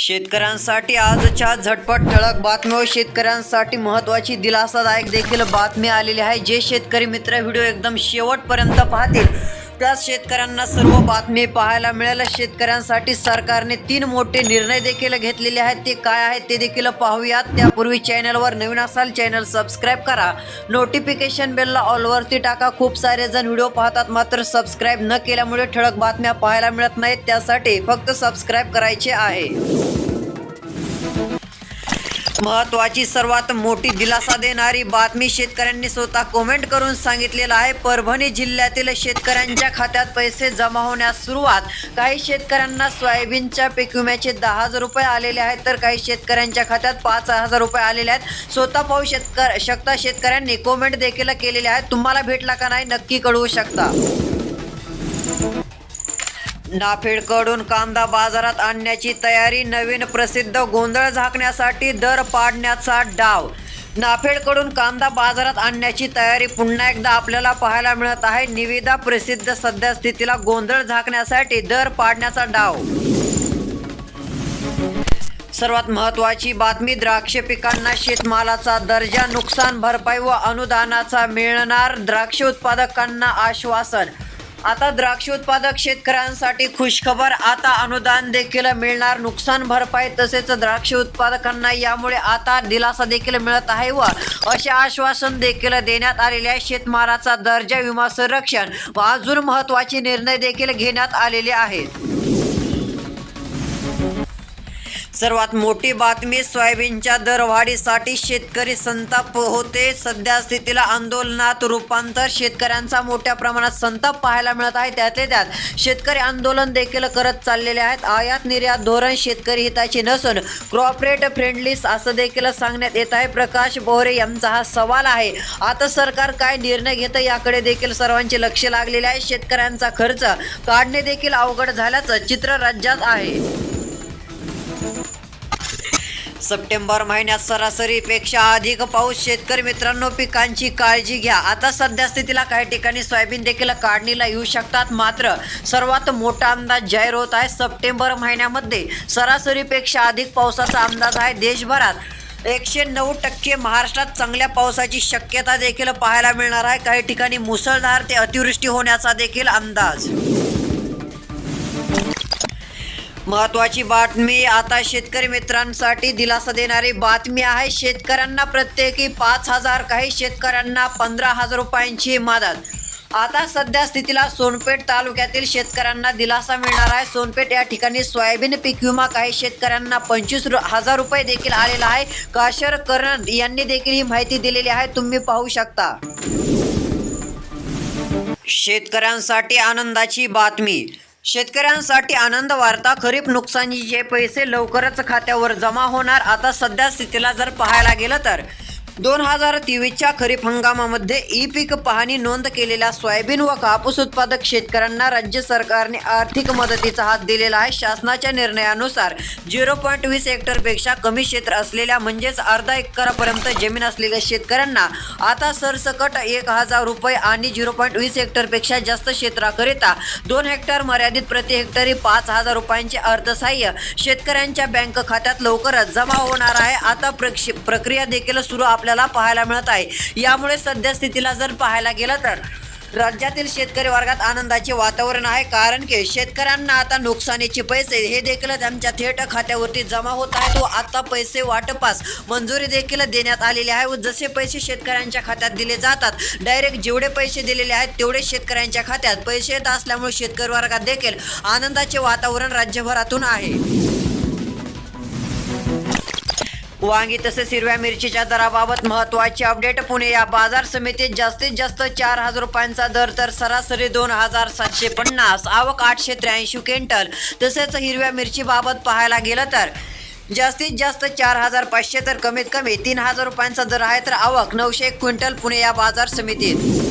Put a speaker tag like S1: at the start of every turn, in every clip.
S1: शेतकऱ्यांसाठी आजच्या झटपट ठळक बातम्या व शेतकऱ्यांसाठी महत्त्वाची दिलासादायक देखील बातमी आलेली आहे. जे शेतकरी मित्र व्हिडिओ एकदम शेवटपर्यंत पाहतील त्याच शेतकऱ्यांना सर्व बातमी पाहायला मिळेल शेतकऱ्यांसाठी सरकारने तीन मोठे निर्णय देखील घेतलेले आहेत. ते काय आहेत ते देखील पाहूयात. त्यापूर्वी चॅनलवर नवीन असाल चॅनल सबस्क्राईब करा. नोटिफिकेशन बेलला ऑलवरती टाका. खूप सारे जण व्हिडिओ पाहतात मात्र सबस्क्राईब न केल्यामुळे ठळक बातम्या पाहायला मिळत नाहीत. त्यासाठी फक्त सबस्क्राईब करायचे आहे. महत्वाची सर्वात मोठी दिलासा देणारी बातमी शेतकऱ्यांनी स्वतः कमेंट करून सांगितलेलं आहे. परभणी जिल्ह्यातील शेतकऱ्यांच्या खात्यात पैसे जमा होण्यास सुरुवात. काही शेतकऱ्यांना सोयाबीनच्या पीक विम्याचे दहा हजार रुपये आलेले आहेत तर काही शेतकऱ्यांच्या खात्यात पाच हजार रुपये आलेले आहेत. स्वतः पाहू शेतकर शकता शेतकऱ्यांनी कमेंट देखील केलेले आहेत. तुम्हाला भेटला का नाही नक्की कळवू शकता. नाफेडकडून कांदा बाजारात आणण्याची तयारी नवीन प्रसिद्ध गोंधळ झाकण्यासाठी दर पाडण्याचा डाव. नाफेडकडून कांदा बाजारात आणण्याची तयारी पुन्हा एकदा आपल्याला पाहायला मिळत आहे. निविदा प्रसिद्ध सध्या स्थितीला गोंधळ झाकण्यासाठी दर पाडण्याचा डाव. सर्वात महत्त्वाची बातमी द्राक्ष पिकांना शेतमालाचा दर्जा नुकसान भरपाई व अनुदानाचा मिळणार द्राक्ष उत्पादकांना आश्वासन. आता द्राक्ष उत्पादक शेतकऱ्यांसाठी खुशखबर. आता अनुदान देखील मिळणार नुकसान भरपाई तसेच द्राक्ष उत्पादकांना यामुळे आता दिलासा देखील मिळत आहे व असे आश्वासन देखील देण्यात आलेले आहे. शेतमालाचा दर्जा विमा संरक्षण व अजून महत्त्वाचे निर्णय देखील घेण्यात आलेले आहेत. सर्वात मोठी बातमी सोयाबीनच्या दरवाढीसाठी शेतकरी संताप होते. सध्या स्थितीला आंदोलनात रूपांतर शेतकऱ्यांचा मोठ्या प्रमाणात संताप पाहायला मिळत आहे. त्यातले त्यात शेतकरी आंदोलन देखील करत चाललेले आहेत. आयात निर्यात धोरण शेतकरी हिताचे नसून क्रॉपरेट फ्रेंडली असं देखील सांगण्यात येत आहे. प्रकाश बोहरे यांचा हा सवाल आहे. आता सरकार काय निर्णय घेतं याकडे देखील सर्वांचे लक्ष लागलेले आहे. शेतकऱ्यांचा खर्च काढणे देखील अवघड झाल्याचं चित्र राज्यात आहे. सप्टेंबर महिन्यात सरासरीपेक्षा अधिक पाऊस शेतकरी मित्रांनो पिकांची काळजी घ्या. आता सध्या स्थितीला काही ठिकाणी सोयाबीन देखील काढणीला येऊ शकतात. मात्र सर्वात मोठा अंदाज जाहीर होत आहे सप्टेंबर महिन्यामध्ये. सरासरीपेक्षा अधिक पावसाचा अंदाज आहे देशभरात. एकशे नऊ टक्के महाराष्ट्रात चांगल्या पावसाची शक्यता देखील पाहायला मिळणार आहे. काही ठिकाणी मुसळधार ते अतिवृष्टी होण्याचा देखील अंदाज. महत्वाची बातमी आता शेतकरी मित्रांसाठी दिलासा देणारी बातमी आहे शेतकऱ्यांना प्रत्येकी पाच हजार काही शेतकऱ्यांना पंधरा हजार रुपयांची मदत. आता सध्या स्थितीला सोनपेठ तालुक्यातील शेतकऱ्यांना दिलासा मिळणार आहे. सोनपेठ या ठिकाणी सोयाबीन पीक विमा काही शेतकऱ्यांना पंचवीस हजार रुपये देखील आलेला आहे. काशर करण यांनी देखील ही माहिती दिलेली आहे. तुम्ही पाहू शकता. शेतकऱ्यांसाठी आनंदाची बातमी. शेतकऱ्यांसाठी आनंद वार्ता खरीप नुकसानीचे पैसे लवकरच खात्यावर जमा होणार आता सध्या स्थितीला जर पाहायला गेलं तर. दोन हजार तेवीसच्या खरीप हंगामामध्ये ई पीक पाहणी नोंद केलेल्या सोयाबीन व कापूस उत्पादक शेतकऱ्यांना राज्य सरकारने आर्थिक मदतीचा हात दिलेला आहे. शासनाच्या निर्णयानुसार झिरो पॉईंट वीस हेक्टरपेक्षा कमी क्षेत्र असलेल्या म्हणजेच अर्धा एकरापर्यंत जमीन असलेल्या शेतकऱ्यांना आता सरसकट एक हजार रुपये आणि झिरो पॉईंट वीस हेक्टरपेक्षा जास्त क्षेत्राकरिता दोन हेक्टर मर्यादित प्रति हेक्टरी पाच हजार रुपयांचे अर्थसहाय्य शेतकऱ्यांच्या बँक खात्यात लवकरच जमा होणार आहे. आता प्रक्ष प्रक्रिया देखील सुरू आपल्या आपल्याला पाहायला मिळत आहे. यामुळे सध्या स्थितीला जर पाहायला गेलं तर राज्यातील शेतकरी वर्गात आनंदाचे वातावरण आहे. कारण की शेतकऱ्यांना आता नुकसानीचे पैसे हे देखील त्यांच्या थेट खात्यावरती जमा होत आहेत व आता पैसे वाटपास मंजुरी देखील देण्यात आलेली आहे व जसे पैसे शेतकऱ्यांच्या खात्यात दिले जातात डायरेक्ट जेवढे पैसे दिलेले आहेत तेवढे शेतकऱ्यांच्या खात्यात. पैसे येत असल्यामुळे शेतकरी वर्गात देखील आनंदाचे वातावरण राज्यभरातून आहे. वांगी तसेच हिरव्या मिरचीच्या दराबाबत महत्त्वाची अपडेट पुणे या बाजार समितीत जास्तीत जास्त चार हजार रुपयांचा दर तर सरासरी दोन हजार सातशे पन्नास. आवक आठशे त्र्याऐंशी क्विंटल. तसेच हिरव्या मिरचीबाबत पाहायला गेलं तर जास्तीत जास्त चार हजार पाचशे तर कमीत कमी तीन हजार रुपयांचा दर आहे तर आवक नऊशे एक क्विंटल पुणे या बाजार समितीत.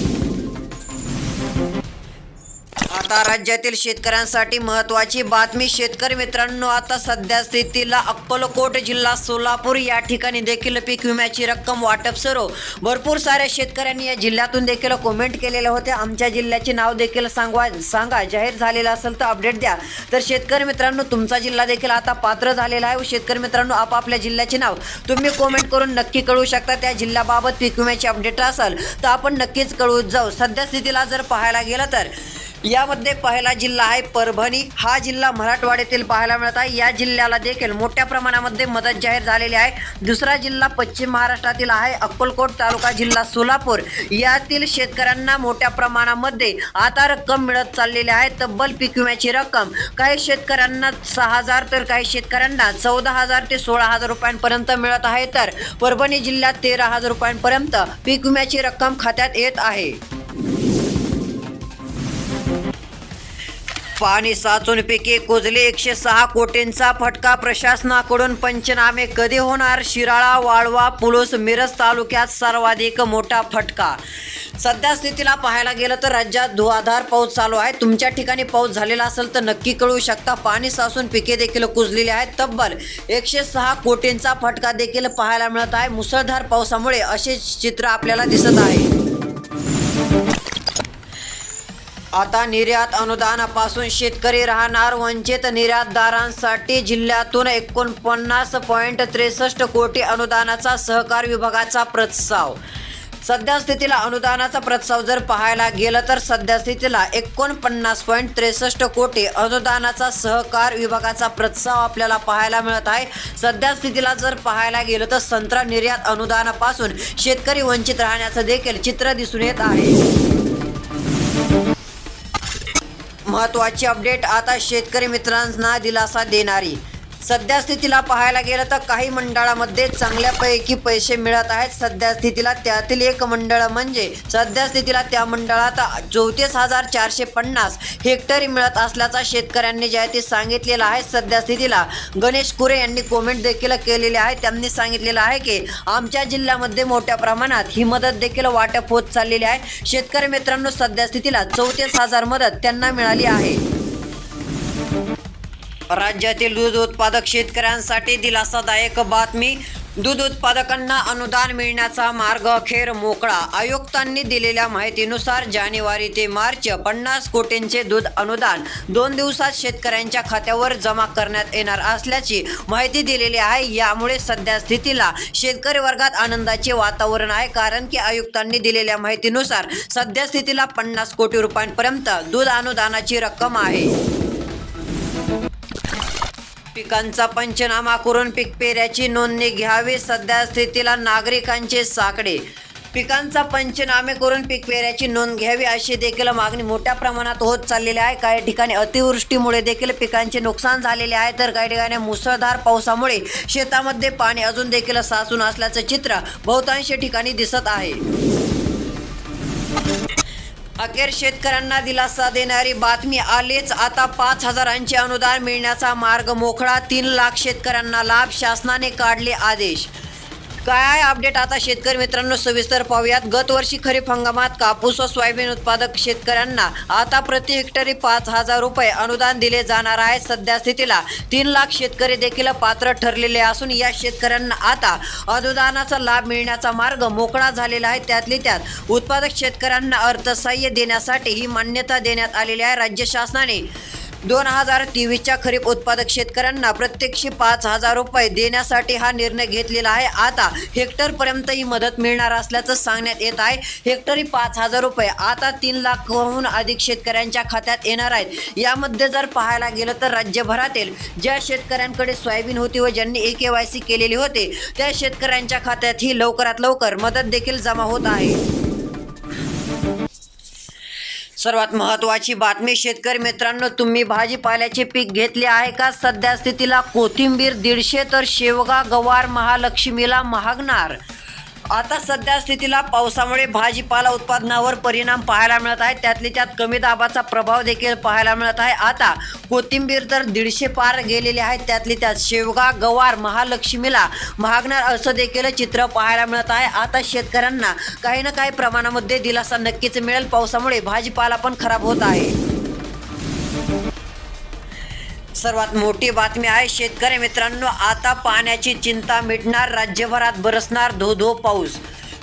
S1: आता राज्यातील शेतकऱ्यांसाठी महत्त्वाची बातमी शेतकरी मित्रांनो आता सध्या स्थितीला अक्कलकोट जिल्हा सोलापूर या ठिकाणी देखील पीक विम्याची रक्कम वाटप सुरू. भरपूर साऱ्या शेतकऱ्यांनी या जिल्ह्यातून देखील कमेंट केलेले होते. आमच्या जिल्ह्याचे नाव देखील सांगवा सांगा. जाहीर झालेलं असेल तर अपडेट द्या. तर शेतकरी मित्रांनो तुमचा जिल्हा देखील आता पात्र झालेला आहे व शेतकरी मित्रांनो आपापल्या जिल्ह्याचे नाव तुम्ही कमेंट करून नक्की कळवू शकता. त्या जिल्ह्याबाबत पीक विम्याची अपडेट असेल तर आपण नक्कीच कळवू जाऊ. सध्या स्थितीला जर पाहायला गेलं तर यामध्ये पहिला जिल्हा आहे परभणी. हा जिल्हा मराठवाड्यातील पाहायला मिळत आहे. या जिल्ह्याला देखील मोठ्या प्रमाणामध्ये मदत जाहीर झालेली आहे. दुसरा जिल्हा पश्चिम महाराष्ट्रातील आहे. अक्कलकोट तालुका जिल्हा सोलापूर. यातील शेतकऱ्यांना मोठ्या प्रमाणामध्ये आता रक्कम मिळत चाललेली आहे. तब्बल पीक विम्याची रक्कम काही शेतकऱ्यांना सहा हजार तर काही शेतकऱ्यांना चौदा हजार ते सोळा हजार रुपयांपर्यंत मिळत आहे. तर परभणी जिल्ह्यात तेरा हजार रुपयांपर्यंत पीक विम्याची रक्कम खात्यात येत आहे. पाणी साचून पिके कुजले एकशे सहा कोटींचा फटका प्रशासनाकडून पंचनामे. कधी होणार? शिराळा वाळवा पुलूस मिरज तालुक्यात सर्वाधिक मोठा फटका. सध्या स्थितीला पाहायला गेलं तर राज्यात धुवाधार पाऊस चालू आहे. तुमच्या ठिकाणी पाऊस झालेला असेल तर नक्की कळू शकता. पाणी साचून पिके देखील कुजलेली आहेत. तब्बल एकशे सहा कोटींचा फटका देखील पाहायला मिळत आहे. मुसळधार पावसामुळे असे चित्र आपल्याला दिसत आहे. आता निर्यात अनुदानापासून शेतकरी राहणार वंचित निर्यातदारांसाठी जिल्ह्यातून एकोणपन्नास पॉईंट त्रेसष्ट कोटी अनुदानाचा सहकार विभागाचा प्रस्ताव. सध्या स्थितीला अनुदानाचा प्रस्ताव जर पाहायला गेलं तर सध्या स्थितीला एकोणपन्नास पॉईंट त्रेसष्ट कोटी अनुदानाचा सहकार विभागाचा प्रस्ताव आपल्याला पाहायला मिळत आहे. सध्या स्थितीला जर पाहायला गेलं तर संत्रा निर्यात अनुदानापासून शेतकरी वंचित राहण्याचं देखील चित्र दिसून येत आहे. महत्त्वाची अपडेट आता शेतकरी मित्रांना दिलासा देणारी. सध्या स्थितीला पाहायला गेलं तर काही मंडळामध्ये चांगल्यापैकी पैसे मिळत आहेत. सध्या स्थितीला त्यातील एक मंडळ म्हणजे सध्या स्थितीला त्या मंडळात चौतीस हजार चारशे पन्नास हेक्टरी मिळत असल्याचा शेतकऱ्यांनी जे आहे ते सांगितलेलं आहे सध्या स्थितीला गणेश कुरे यांनी कोमेंट देखील केलेले आहे. त्यांनी सांगितलेलं आहे की आमच्या जिल्ह्यामध्ये मोठ्या प्रमाणात ही मदत देखील वाटप होत चाललेली आहे. शेतकरी मित्रांनो सध्या स्थितीला चौतीस हजार मदत त्यांना मिळाली आहे. राज्यातील दूध उत्पादक शेतकऱ्यांसाठी दिलासादायक बातमी. दूध उत्पादकांना अनुदान मिळण्याचा मार्ग अखेर मोकळा. आयुक्तांनी दिलेल्या माहितीनुसार जानेवारी ते मार्च पन्नास कोटींचे दूध अनुदान दोन दिवसात शेतकऱ्यांच्या खात्यावर जमा करण्यात येणार असल्याची माहिती दिलेली आहे. यामुळे सध्या स्थितीला शेतकरी वर्गात आनंदाचे वातावरण आहे. कारण की आयुक्तांनी दिलेल्या माहितीनुसार सध्या स्थितीला पन्नास कोटी रुपयांपर्यंत दूध अनुदानाची रक्कम आहे. पिकांचा पंचनामा करून पीक पेऱ्याची नोंदणी घ्यावी. सध्या स्थितीला नागरिकांचे साकडे. पिकांचा पंचनामे करून पीक पेऱ्याची नोंद घ्यावी अशी देखील मागणी मोठ्या प्रमाणात होत चाललेली आहे. काही ठिकाणी अतिवृष्टीमुळे देखील पिकांचे नुकसान झालेले आहे. तर काही ठिकाणी मुसळधार पावसामुळे शेतामध्ये पाणी अजून देखील साचून असल्याचं चित्र बहुतांश ठिकाणी दिसत आहे. अखेर शेतकऱ्यांना दिलासा देणारी बातमी आलीच. आता पाच हजारांचे अनुदान मिळण्याचा मार्ग मोकळा. तीन लाख शेतकऱ्यांना लाभ शासनाने काढले आदेश. काय आहे अपडेट आता शेतकरी मित्रांनो सविस्तर पाहूयात. गत वर्षी खरीप हंगामात कापूस व सोयाबीन उत्पादक शेतकऱ्यांना आता प्रति हेक्टरी पाच हजार रुपये अनुदान दिले जाणार आहे. सध्या स्थितीला तीन लाख शेतकरी देखील पात्र ठरलेले असून या शेतकऱ्यांना आता अनुदानाचा लाभ मिळण्याचा मार्ग मोकळा झालेला आहे. त्यातली त्यात उत्पादक शेतकऱ्यांना अर्थसहाय्य देण्यासाठी ही मान्यता देण्यात आलेली आहे. राज्य शासनाने दोन हजार तेवीसच्या खरीप उत्पादक शेतकऱ्यांना प्रत्यक्षी पाच हजार रुपये देण्यासाठी हा निर्णय घेतलेला आहे. आता हेक्टरपर्यंत ही मदत मिळणार असल्याचं सांगण्यात येत आहे. हेक्टरी पाच हजार रुपये आता तीन लाखहून अधिक शेतकऱ्यांच्या खात्यात येणार आहेत. यामध्ये जर पाहायला गेलं तर राज्यभरातील ज्या शेतकऱ्यांकडे सोयाबीन होती व ज्यांनी ए के वाय सी केलेली होते त्या शेतकऱ्यांच्या खात्यात ही लवकरात लवकर मदत देखील जमा होत आहे. सर्वात महत्त्वाची बातमी शेतकरी मित्रांनो तुम्ही भाजीपाल्याचे पीक घेतले आहे का? सध्या स्थितीला कोथिंबीर दीडशे तर शेवगा गवार महालक्ष्मीला महागणार. आता सध्या स्थितीला पावसामुळे भाजीपाला उत्पादनावर परिणाम पाहायला मिळत आहे. त्यातली त्यात कमी दाबाचा प्रभाव देखील पाहायला मिळत आहे. आता कोथिंबीर तर दीडशे पार गेलेले आहेत त्यातली त्यात शेवगा गवार महालक्ष्मीला महागणार असं देखील चित्र पाहायला मिळत आहे. आता शेतकऱ्यांना काही ना काही प्रमाणामध्ये दिलासा नक्कीच मिळेल. पावसामुळे भाजीपाला पण खराब होत आहे. सर्वात मोठी बातमी आहे शेतकरी मित्रांनो आता पाण्याची चिंता मिटणार राज्यभरात बरसणार धो धो पाऊस.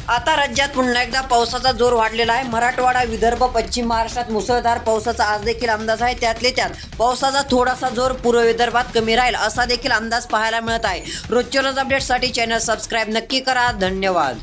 S1: आता राज्यात पुन्हा एकदा पावसाचा जोर वाढलेला आहे. मराठवाडा विदर्भ पश्चिम महाराष्ट्रात मुसळधार पावसाचा आज देखील अंदाज आहे. त्यातले त्यात पावसाचा थोडासा जोर पूर्व विदर्भात कमी राहील असा देखील अंदाज पाहायला मिळत आहे. रोजच्या रोज अपडेटसाठी चॅनल सबस्क्राईब नक्की करा. धन्यवाद.